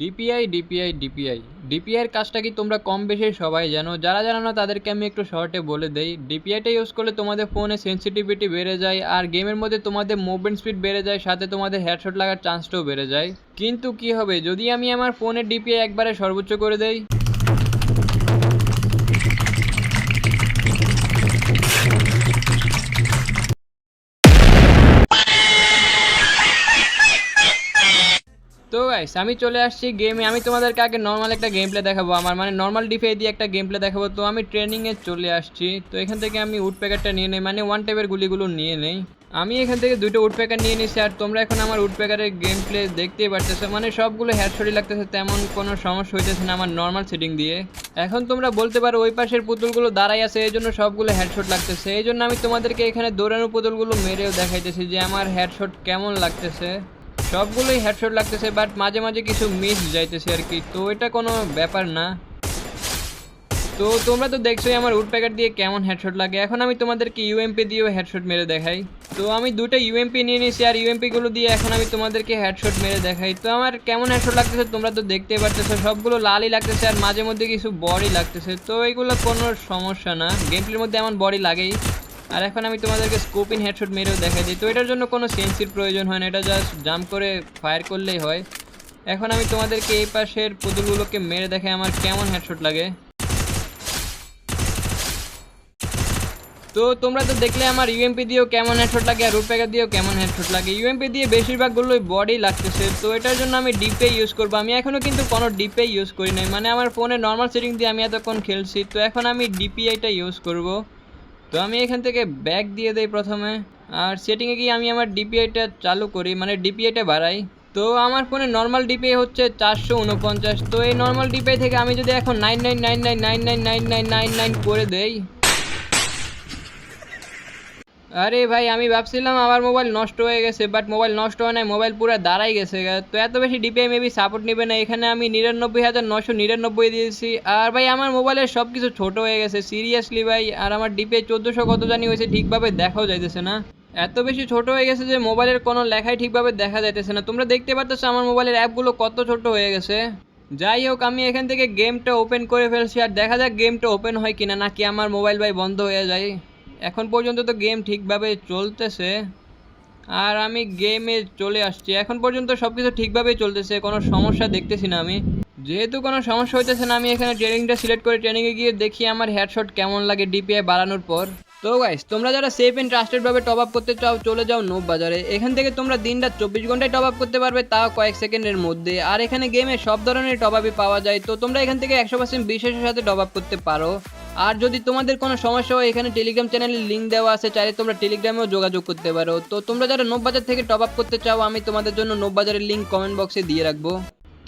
DPI DPI DPI ডিপিআইয়ের কাজটা কি তোমরা কম বেশি সবাই জানো? যারা জানো না, তাদেরকে আমি একটু শর্টে বলে দেই। ডিপিআইটা ইউজ করলে তোমাদের ফোনে সেন্সিটিভিটি বেড়ে যায় আর গেমের মধ্যে তোমাদের মুভমেন্ট স্পিড বেড়ে যায়, সাথে তোমাদের হেডশট লাগার চান্সটাও বেড়ে যায়। কিন্তু কি হবে? যদি আমি আমার ফোনের ডিপিআই একবারে সর্বোচ্চ করে দেই? গাইস আমি চলে আসছি গেমে আমি তোমাদেরকে আগে নর্মাল একটা গেম প্লে দেখাবো। আমার মানে নর্মাল ডিফে দিয়ে একটা গেম প্লে দেখাবো। তো আমি ট্রেনিংয়ে চলে আসছি। তো এখান থেকে আমি উড প্যাকারটা নিয়ে নেই। মানে ওয়ান টাইপের গুলিগুলো নিয়ে নেই। আমি এখান থেকে দুটো উড প্যাকার নিয়ে নিছি। আর তোমরা এখন আমার উড প্যাকারের গেম প্লে দেখতেই পারতেছো। মানে সবগুলো হেডশটই লাগতেছে। তেমন কোনো সমস্যা হইতেছে না আমার নর্মাল সেটিং দিয়ে। এখন তোমরা বলতে পারো ওই পাশের পুতুলগুলো দাঁড়াই আছে। এই জন্য সবগুলো হেডশট লাগতেছে। এই জন্য আমি তোমাদেরকে এখানে দৌড়ানোর পুতুলগুলো মেরেও দেখাইতেছি যে আমার হেডশট কেমন লাগতেছে। সবগুলোই হেডশট লাগতেছে বাট মাঝে মাঝে কিছু মিস যাইতেছে আর কি। তো এটা কোনো ব্যাপার না। তো তোমরা তো দেখছোই আমার উড প্যাকেট দিয়ে কেমন হেডশট লাগে। এখন আমি তোমাদেরকে ইউএমপি দিয়েও হেডশট মেরে দেখাই। তো আমি দুটো ইউএমপি নিয়ে নিয়েছি আর ইউএমপি গুলো দিয়ে এখন আমি তোমাদেরকে হেডশট মেরে দেখাই। তো আমার কেমন হেডশট লাগতেছে তোমরা তো দেখতেই পারতেছো, সবগুলো লালই লাগতেছে আর মাঝে মধ্যে কিছু বডি লাগতেছে। তো এইগুলো কোনো সমস্যা না। গেমপ্লের মধ্যে এমন বডি লাগেই। আর এখন আমি তোমাদেরকে স্কোপিন হেডশট মেরেও দেখাই দিই তো এটার জন্য কোনো সেন্সির প্রয়োজন হয় না, এটা জাস্ট জাম্প করে ফায়ার করলেই হয়। এখন আমি তোমাদেরকে এই পাশের পুতুলগুলোকে মেরে দেখাই, আমার কেমন হেডশট লাগে। তো তোমরা তো দেখলে আমার ইউএমপি দিয়েও কেমন হেডশট লাগে, আর রুট দিয়েও কেমন হেডশট লাগে। ইউএমপি দিয়ে বেশিরভাগগুলোই বডি লাগতেছে, তো এটার জন্য আমি ডিপে ইউজ করব। আমি এখনও কিন্তু কোনো ডিপে ইউজ করি নাই। মানে আমার ফোনে নর্মাল সেটিং দিয়ে আমি এতক্ষণ খেলছি, তো এখন আমি ডিপিআইটা ইউজ করব। তো আমি এখান থেকে ব্যাক দিয়ে দেই প্রথমে আর সেটিংয়ে গিয়ে আমি আমার ডিপিআইটা চালু করি মানে ডিপিআইটা বাড়াই তো আমার ফোনে নর্মাল ডিপিআই হচ্ছে চারশো উনপঞ্চাশ তো এই নর্মাল ডিপিআই থেকে আমি যদি এখন nine nine nine nine nine nine nine nine nine nine করে দেই আরে ভাই, আমি ভাবছিলাম আমার মোবাইল নষ্ট হয়ে গেছে বাট মোবাইল নষ্ট হয় নাই মোবাইল পুরো দাঁড়াই গেছে। তো এত বেশি ডিপিআই মেবি সাপোর্ট নেবে না, এখানে আমি নিরানব্বই হাজার নশো নিরানব্বই দিয়েছি। আর ভাই, আমার মোবাইলের সব কিছু ছোটো হয়ে গেছে সিরিয়াসলি ভাই, আর আমার ডিপিআই চোদ্দোশো কত জানি হয়েছে, ঠিকভাবে দেখাও যাইতেছে না। এত বেশি ছোট হয়ে গেছে যে মোবাইলের কোনো লেখাই ঠিকভাবে দেখা যাইতেছে না। তোমরা দেখতে পাচ্ছ আমার মোবাইলের অ্যাপগুলো কত ছোট হয়ে গেছে। যাই হোক, আমি এখান থেকে গেমটা ওপেন করে ফেলছি, আর দেখা যাক গেমটা ওপেন হয় কিনা, নাকি আমার মোবাইল ভাই বন্ধ হয়ে যায়। এখন পর্যন্ত তো গেম ঠিকভাবে চলতেছে। আর আমি গেমে চলে আসছি। এখন পর্যন্ত সব কিছু ঠিকভাবেই চলতেছে, কোনো সমস্যা দেখতেছি না আমি। যেহেতু কোনো সমস্যা হইতেছে না, আমি এখানে ট্রেনিংটা সিলেক্ট করে ট্রেনিংয়ে গিয়ে দেখি আমার হেডশট কেমন লাগে ডিপিআই বাড়ানোর পর। তো গাইস তোমরা যারা সেফ অ্যান্ড ট্রাস্টেডভাবে টপ আপ করতে চাও, চলে যাও নোব বাজারে এখান থেকে তোমরা দিনটা চব্বিশ ঘন্টায় টপ আপ করতে পারবে, তাও কয়েক সেকেন্ডের মধ্যে। আর এখানে গেমে সব ধরনের টপ আপই পাওয়া যায়। তো তোমরা এখান থেকে একশো পার্সেন্ট বিশ্বাসের সাথে টপ আপ করতে পারো। আর যদি তোমাদের কোনো সমস্যা হয়, এখানে টেলিগ্রাম চ্যানেলের লিঙ্ক দেওয়া আছে, চাইলে তোমরা টেলিগ্রামেও যোগাযোগ করতে পারো। তো তোমরা যারা নোব বাজার থেকে টপ আপ করতে চাও, আমি তোমাদের জন্য নোব বাজারের লিঙ্ক কমেন্ট বক্সে দিয়ে রাখব।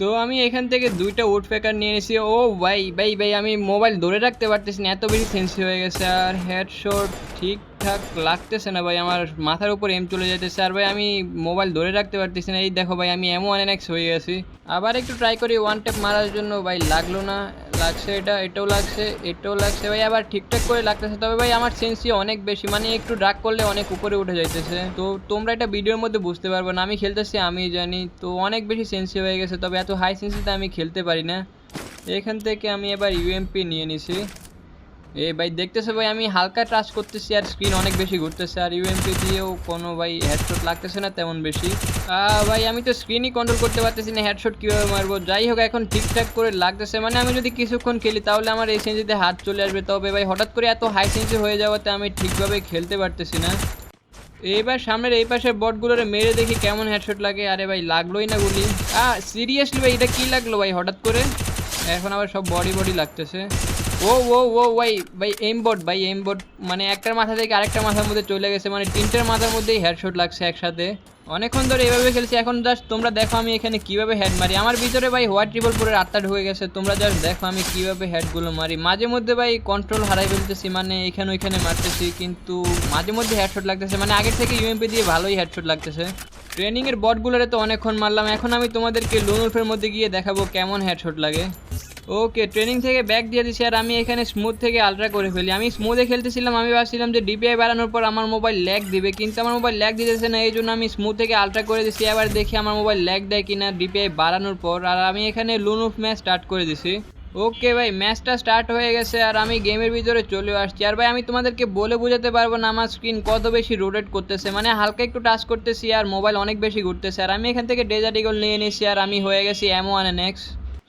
তো আমি এখান থেকে দুইটা উড প্যাকার নিয়ে এসেছি ও ভাই ভাই ভাই, আমি মোবাইল ধরে রাখতে পারতেছি না, এত বেশি সেন্সি হয়ে গেছে। আর হেডশট ঠিকঠাক লাগতেছে না ভাই, আমার মাথার উপর এম চলে যেতেছে আর ভাই, আমি মোবাইল ধরে রাখতে পারতেছি না। এই দেখো ভাই, আমি এমন ওয়ান হয়ে গেছি। আবার একটু ট্রাই করি ওয়ান ট্যাপ মারার জন্য ভাই, লাগল না। লাগছে এটা, এটাও লাগছে এটাও লাগছে ভাই। আবার ঠিকঠাক করে লাগতেছে, তবে ভাই আমার সেন্সি অনেক বেশি। মানে একটু ড্রাগ করলে অনেক উপরে উঠে যাইতেছে। তো তোমরা এটা ভিডিওর মধ্যে বুঝতে পারবে না, আমি খেলতেছি আমি জানি। তো অনেক বেশি সেন্সি হয়ে গেছে, তবে এত হাই সেন্সিতে আমি খেলতে পারি না। এখান থেকে আমি এবার ইউএমপি নিয়ে নিছি। এই ভাই দেখতেছে ভাই, আমি হালকা টাচ করতেছি আর স্ক্রিন অনেক বেশি ঘুরতেছে আর ইউএমপি দিয়েও কোনো ভাই হেডশট লাগতেছে না তেমন বেশি। ভাই আমি তো স্ক্রিনই কন্ট্রোল করতে পারতেছি না হেডশট কীভাবে মারবো? যাই হোক, এখন ঠিকঠাক করে লাগতেছে। মানে আমি যদি কিছুক্ষণ খেলি, তাহলে আমার এই সেন্সিতে হাত চলে আসবে। তবে ভাই, হঠাৎ করে এত হাই সেন্সি হয়ে যাওয়াতে আমি ঠিকভাবে খেলতে পারতেছি না। এবার সামনের এই পাশের বটগুলোরে মেরে দেখি কেমন হেডশট লাগে। আরে ভাই, লাগলোই না গুলি। আ সিরিয়াসলি ভাই, এটা কী লাগল ভাই হঠাৎ করে? এখন আবার সব বডি বডি লাগতেছে। ও ও ও, ভাই ভাই এম বোর্ড ভাই এম বোর্ড মানে একটার মাথা থেকে আরেকটা মাথার মধ্যে চলে গেছে। মানে তিনটের মাথার মধ্যেই হেডশট লাগছে একসাথে। অনেকক্ষণ ধরে এভাবে খেলছি, এখন জাস্ট তোমরা দেখো আমি এখানে কীভাবে হেড মারি। আমার ভিতরে ভাই হোয়াইট ট্রিপল পুরের আত্মা ঢুকে গেছে, তোমরা জাস্ট দেখো আমি কীভাবে হেডগুলো মারি। মাঝে মধ্যে ভাই কন্ট্রোল হারাই ফেলতেছি মানে এখানে ওইখানে মারতেছি, কিন্তু মাঝে মধ্যে হেডশট লাগতেছে। মানে আগের থেকে ইউএমপি দিয়ে ভালোই হেডশট লাগতেছে। ট্রেনিংয়ের বটগুলোরে তো অনেকক্ষণ মারলাম। এখন আমি তোমাদেরকে লোনউলফের মধ্যে গিয়ে দেখাবো কেমন হেডশট লাগে। ওকে ট্রেনিং থেকে ব্যাক দিয়ে দিছি আর আমি এখানে স্মুথ থেকে আলট্রা করে ফেলি। আমি স্মুথে খেলতেছিলাম, আমি ভাবছিলাম যে ডিপিআই বাড়ানোর পর আমার মোবাইল ল্যাগ দিবে, কিন্তু আমার মোবাইল ল্যাগ দিতেছে না এই জন্য আমি স্মুথ থেকে আলট্রা করে দিছি। এবার দেখি আমার মোবাইল ল্যাগ দেয় কিনা ডিপিআই বাড়ানোর পর। আর আমি এখানে লুনুফ ম্যাচ স্টার্ট করে দিছি। ওকে ভাই ম্যাচটা স্টার্ট হয়ে গেছে আর আমি গেমের ভিতরে চলে আসছি। আর ভাই, আমি তোমাদেরকে বলে বোঝাতে পারব না, আমার স্ক্রিন কত বেশি রোটেট করতেছে। মানে হালকা একটু টাচ করতেছি আর মোবাইল অনেক বেশি ঘুরতেছে। আর আমি এখান থেকে ডেজার্ট ইগল নিয়ে নিয়েছি আর আমি হয়ে গেছি এম ওয়ান এন এক্স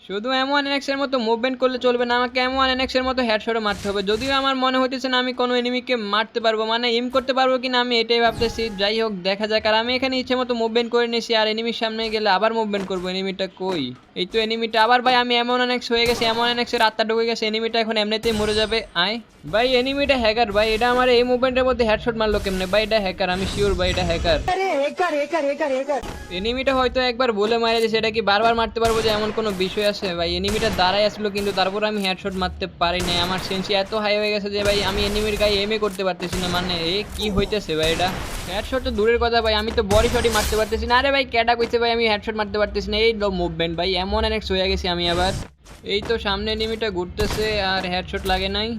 শুধু এম ওয়ান এনএক্স মতো মুভমেন্ট করলে চলবে না আমাকে এম ওয়ান এনএক্স এর মতো হেডশটে মারতে হবে। যদিও আমার মনে হইতেছে না আমি কোনো এনিমিকে মারতে পারব মানে ইম করতে পারব কিনা আমি এটাই ভাবতেছি। যাই হোক দেখা যাক। আর আমি এখানে ইচ্ছে মতো মুভমেন্ট করে নিয়েছি আর এনিমির সামনে গেলে আবার মুভমেন্ট করব। এনিমিটা কই? এই তো এনিমিটা আবার ভাই আমি এমন এনএক্স হয়ে গেছে এমন এনএক্স এর আত্মা ঢুকে গেছে এনিমিটা এখন এমনিতেই মরে যাবে। আয়। ভাই এনিমিটা হ্যাকার ভাই এটা আমার এই মুভমেন্টের মধ্যে হেডশট মারলো কেমনে? ভাই এটা হ্যাকার আমি শিওর ভাই এটা হ্যাকার এনিমিটা হয়তো একবার বলে মারে দিয়েছে এটা কি বারবার মারতে পারব যে এমন কোনো বিষয় আছে? ভাই এনিমিটা দাঁড়াই আসলো কিন্তু তারপর আমি হেডশট মারতে পারি নাই। আমার সেন্সি এত হাই হয়ে গেছে যে ভাই, আমি এনিমির গায়ে এমএ করতে পারতেছি না। মানে এ কি হইতেছে ভাই এটা? হেডশট তো দূরের কথা ভাই, আমি তো বডি শটই মারতে পারতেছি না। আরে ভাই ক্যাটা কইছে ভাই, আমি হেডশট মারতে পারতেছি না। এই লো মুভমেন্ট ভাই, এমন অনেক হয়ে গেছি আমি আবার। এই তো সামনে এনিমিটা ঘুরতেছে আর হেডশট লাগে নাই।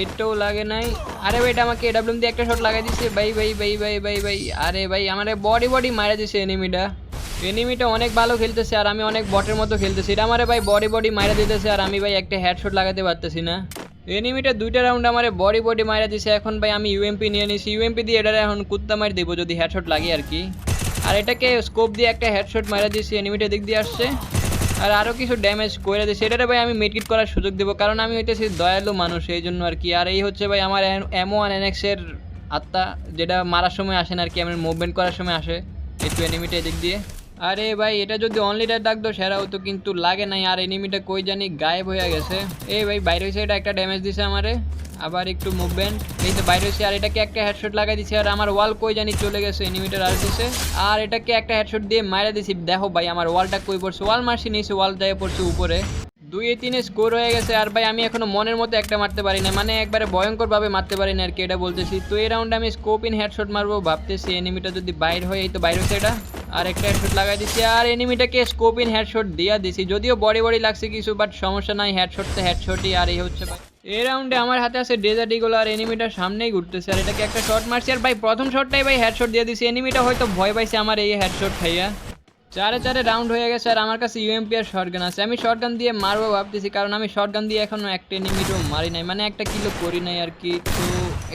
এটাও লাগে নাই। আরে ভাই, এটা আমাকে এডাব্লিউএম দিয়ে একটা শট লাগাই দিছে। ভাই ভাই ভাই ভাই ভাই ভাই, আরে ভাই, আমার বডি বডি মারা দিছে এনিমিটা এনিমিটা অনেক ভালো খেলতেছে আর আমি অনেক বটের মতো খেলতেছি। এটা আমারে ভাই বডি বডি মারা দিতেছে আর আমি ভাই একটা হেডশট লাগাতে পারতেছি না। এনিমিটা দুইটা রাউন্ড আমারে বডি বডি মারা দিছে। এখন ভাই আমি ইউএমপি নিয়ে নিছি। ইউএমপি দিয়ে এটা এখন কুত্তা মার দেবো যদি হেডশট লাগে আর কি। আর এটাকে স্কোপ দিয়ে একটা হেডশট মারা দিছি। এনিমিটা দিক দিয়ে আসছে। আর আরও কিছু ড্যামেজ করে দিয়েছে এটারে ভাই আমি মেডকিট করার সুযোগ দেবো। কারণ আমি হইতেছি দয়ালু মানুষ এই জন্য আর কি। আর এই হচ্ছে ভাই আমার এম ওয়ান এনএক্সের আত্মা, যেটা মারার সময় আসে না আর কি। আমি মুভমেন্ট করার সময় আসে। একটু এনিমিটা এদিক দিয়ে। আরে ভাই, এটা যদি অনলিটার ডাক দো সেরা হতো কিন্তু লাগে নাই। আর এনিমিটা কই জানি গায়েব হয়ে গেছে। এই ভাই, বাইরে হয়েছে এটা একটা ড্যামেজ দিছে আমারে। আবার একটু মুভমেন্ট এই তো বাইরে হয়েছে আর এটাকে একটা হেডশট লাগাই দিছি, আর আমার ওয়াল কই জানি চলে গেছে এনিমিটার আর দিছে। আর এটাকে একটা হেডশট দিয়ে মারা দিছি। দেখো ভাই, আমার ওয়ালটা কই পড়ছে। ওয়াল মারছি নিয়েছে ওয়াল যায় পড়ছে উপরে। দুই এ তিনে স্কোর হয়ে গেছে, আর ভাই, আমি এখনও মনের মতো একটা মারতে পারি না মানে একবারে ভয়ঙ্করভাবে মারতে পারি না আর কি, এটা বলতেছি। তো এই রাউন্ডে আমি স্কোপ ইন হেডশট মারবো, ভাবতেছি এনিমিটা যদি বাইর হয়, এই তো বাইরে হচ্ছে এটা। আর একটা হেডশট লাগাই দিছি। আর এনিমিটাকে স্কোপ ইন হেডশট দিয়া দিছি। যদিও বডি বডি লাগছে কিছু বাট সমস্যা নাই হেডশট তো হেডশটই আর এই হচ্ছে ভাই। এই রাউন্ডে আমার হাতে আছে ডেজার্ট ইগল আর এনিমিটার সামনেই ঘুরতেছে। আর এটাকে একটা শট মারছি, আর ভাই প্রথম শটটাই ভাই হেডশট দিয়ে দিছি। এনিমিটা হয়তো ভয় পাইছে আমার এই হেডশট খাইয়া। চারে চারে রাউন্ড হয়ে গেছে, আর আমার কাছে ইউএমপি আর শর্টগান আছে। আমি শর্টগান দিয়ে মারবো ভাবতেছি, কারণ আমি শর্টগান দিয়ে এখনও একটা এনিমিটও মারি নাই। মানে একটা কিলো করি নাই আর কি। তো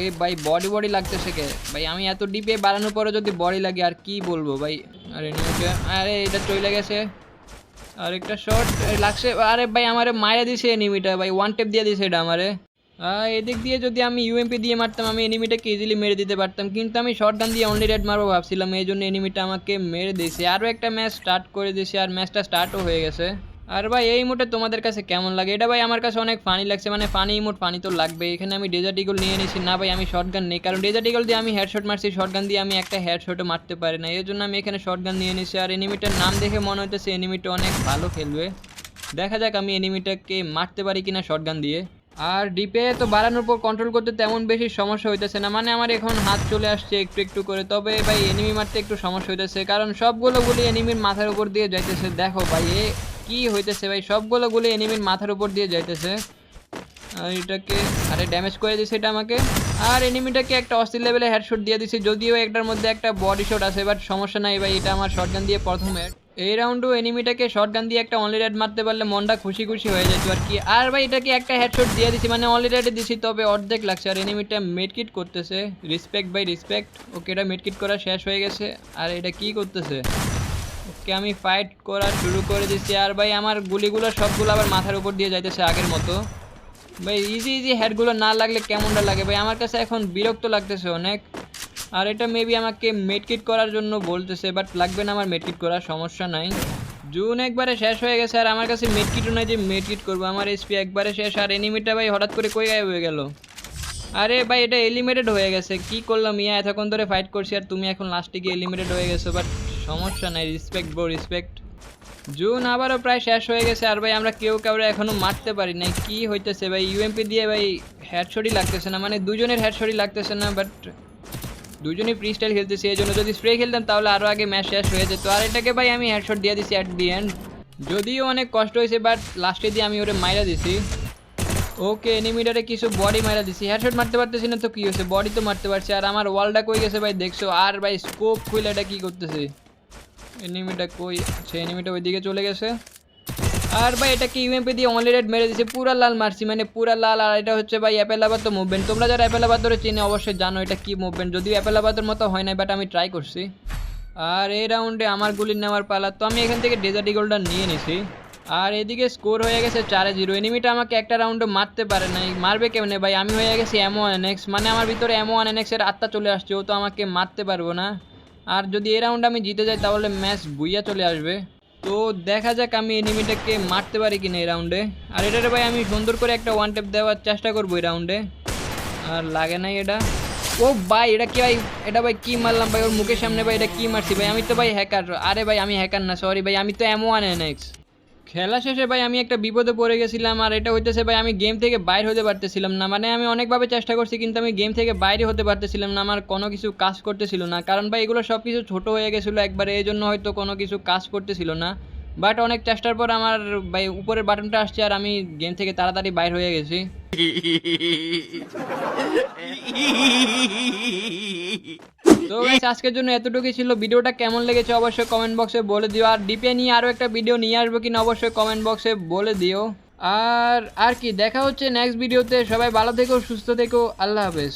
এ ভাই বডি বডি লাগতেছে কে? ভাই আমি এত ডিপে বাড়ানোর পরে যদি বডি লাগে, আর কি বলব ভাই? আরে এনিমিটা আরে এটা চলে গেছে। আর একটা শর্ট লাগছে। আরে ভাই, আমারে মারা দিছে এনিমিটা ভাই ওয়ান টেপ দিয়ে দিছে এটা আমারে। এদিক দিয়ে যদি আমি ইউএমপি দিয়ে মারতাম, আমি এনিমিটাকে ইজিলি মেরে দিতে পারতাম? কিন্তু আমি শর্ট গান দিয়ে অনলি রেড মারবো ভাবছিলাম এই জন্য এনিমিটা আমাকে মেরে দিয়েছে। আরও একটা ম্যাচ স্টার্ট করে দিয়েছে, আর ম্যাচটা স্টার্টও হয়ে গেছে। আর ভাই, এই ইমোটে তোমাদের কাছে কেমন লাগে? এটা ভাই আমার কাছে অনেক ফানি লাগছে। মানে ফানি ইমোট ফানি তো লাগবে এখানে আমি ডেজার্ট ইগল নিয়ে নিয়েছি না ভাই, আমি শর্ট গান নেই। কারণ ডেজার্ট ইগল দিয়ে আমি হেডশট মারছি। শর্ট গান দিয়ে আমি একটা হেডশটও মারতে পারি না। এই জন্য আমি এখানে শর্ট গান নিয়ে নিয়েছি আর এনিমিটার নাম দেখে মনে হইতেছে এনিমিটা অনেক ভালো খেলবে। দেখা যাক আমি এনিমিটাকে মারতে পারি কিনা শর্ট গান দিয়ে। আর ডিপে তো বাড়ানোর পর কন্ট্রোল করতে তেমন বেশি সমস্যা হইতেছে না। মানে আমার এখন হাত চলে আসছে একটু একটু করে। তবে ভাই এনিমি মারতে একটু সমস্যা হইতেছে। কারণ সবগুলো গুলি এনিমির মাথার উপর দিয়ে যাইতেছে। দেখো ভাই, এ কি হইতেছে ভাই? সবগুলো গুলি এনিমির মাথার উপর দিয়ে যাইতেছে। আর এটাকে, আরে ড্যামেজ করে দিছে এটা আমাকে। আর এনিমিটাকে একটা অস্থির লেভেলে হেডশট দিয়ে দিছি, যদিও একটার মধ্যে একটা বডি শট আছে বাট সমস্যা নাই ভাই, এটা আমার শটগান দিয়ে প্রথম হেড এই রাউন্ডও এনিমিটাকে শটগান দিয়ে একটা অনলি রেড মারতে পারলে মনটা খুশি খুশি হয়ে যেত আর কি। আর ভাই, এটাকে একটা হেডশট দিয়ে দিছি মানে অনলি রেডে দিছি, তবে অর্ধেক লাগছে। আর এনিমিটা মেডকিট করতেছে। রেসপেক্ট বাই রেসপেক্ট ওকে, এটা মেডকিট করা শেষ হয়ে গেছে। আর এটা কি করতেছে? ওকে আমি ফাইট করা শুরু করে দিচ্ছি আর ভাই, আমার গুলিগুলো সবগুলো আবার মাথার উপর দিয়ে যাইতেছে আগের মতো। ভাই ইজি ইজি হেডগুলো না লাগলে কেমনটা লাগে? ভাই, আমার কাছে এখন বিরক্ত লাগতেছে অনেক। আর এটা মেবি আমাকে মেডকিট করার জন্য বলতেছে বাট লাগবে না আমার মেডকিট করার, সমস্যা নাই। জুন একবারে শেষ হয়ে গেছে, আর আমার কাছে মেডকিটও নাই যে মেডকিট করব। আমার এসপি একবারে শেষ, আর এনিমিটা ভাই হঠাৎ করে কই গায়েব হয়ে গেল? আরে ভাই, এটা এলিমিটেড হয়ে গেছে। কি করলাম? ইয়া, এতক্ষণ ধরে ফাইট করছি, আর তুমি এখন লাস্টে গিয়ে এলিমিটেড হয়ে গেছো বাট সমস্যা নাই রেসপেক্ট ব্রো রেসপেক্ট জুন আবারও প্রায় শেষ হয়ে গেছে আর ভাই আমরা কেউ কাউরে এখনও মারতে পারি নাই। কি হইতেছে ভাই? ইউএমপি দিয়ে ভাই হেডশটই লাগতেছে না মানে দুজনের হেডশটই লাগতেছে না বাট দুজনই ফ্রি স্টাইল খেলতেছি, এই জন্য যদি স্প্রে খেলতাম তাহলে আরও আগে ম্যাচ শেষ হয়ে যেত। আর এটাকে ভাই আমি হেডশট দিয়ে দিছি অ্যাট দি এন্ড যদিও অনেক কষ্ট হয়েছে বাট লাস্টে দিয়ে আমি ওরে মাইরা দিছি। ওকে, এনিমিটারে কিছু বডি মারা দিছি। হেডশট মারতে পারতেছি না তো কী হয়েছে? বডি তো মারতে পারছি। আর আমার ওয়ালটা কই গেছে ভাই? দেখছ? আর ভাই স্কোপ খুলে এটা কী করতেছে? এনিমিটা কই আচ্ছা এনিমিটা ওইদিকে চলে গেছে। আর ভাই, এটা কি ইউএমপি দিয়ে অনলি রেড মেরে দিছে? পুরা লাল মারছি মানে পুরা লাল। আর এটা হচ্ছে ভাই অ্যাপেল আবাদ মুভমেন্ট তোমরা যারা অ্যাপেল আবাদরে চিনে, অবশ্যই জানো এটা কি মুভমেন্ট যদিও অ্যাপেল আবাদের মতো হয় না বাট আমি ট্রাই করছি। আর এই রাউন্ডে আমার গুলি নেওয়ার পালা। তো আমি এখান থেকে ডেজার্ট ইগলটা নিয়ে নিছি। আর এদিকে স্কোর হয়ে গেছে চারে জিরো এনিমিটা আমাকে একটা রাউন্ডে মারতে পারে নাই। মারবে কেমনে ভাই? আমি হয়ে গেছি এমও এনএক্স মানে আমার ভিতরে এমও এনএক্স এর আত্মা চলে আসছে, ও তো আমাকে মারতে পারব না। আর যদি এ রাউন্ড আমি জিতে যাই, তাহলে ম্যাচ বুইয়া চলে আসবে। তো দেখা যাক আমি এনিমিটাকে মারতে পারি কিনা এই রাউন্ডে আর এটারে ভাই, আমি সুন্দর করে একটা ওয়ান টেপ দেওয়ার চেষ্টা করব এই রাউন্ডে আর লাগে নাই এটা। ও ভাই, এটা কি ভাই? এটা ভাই কি মারলাম ভাই? ওর মুখের সামনে ভাই, এটা কি মারছি ভাই? আমি তো ভাই হ্যাকার আরে ভাই, আমি হ্যাকার না সরি ভাই, আমি তো এমন এনএক্স খেলা শেষে ভাই আমি একটা বিপদে পড়ে গেছিলাম, আর এটা হইতেছে ভাই আমি গেম থেকে বাইরে হতে পারতেছিলাম না। মানে আমি অনেকভাবে চেষ্টা করছি, কিন্তু আমি গেম থেকে বাইরে হতে পারতেছিলাম না, আমার কোনো কিছু কাজ করতেছিল না। কারণ ভাই এগুলো সব কিছু ছোটো হয়ে গেছিল একবারে এই জন্য হয়তো কোনো কিছু কাজ করতেছিল না। বাট অনেক চেষ্টার পর আমার ভাই উপরের বাটনটা আসছে আর আমি গেম থেকে তাড়াতাড়ি বাইর হয়ে গেছি। তো আজকের জন্য এতটুকুই ছিল। ভিডিওটা কেমন লেগেছে অবশ্যই কমেন্ট বক্সে বলে দিও। আর ডিপে নিয়ে আরও একটা ভিডিও নিয়ে আসব কিনা অবশ্যই কমেন্ট বক্সে বলে দিও। আর আর কি, দেখা হচ্ছে নেক্সট ভিডিওতে সবাই ভালো থেকো, সুস্থ থেকো। আল্লাহ হাফেজ।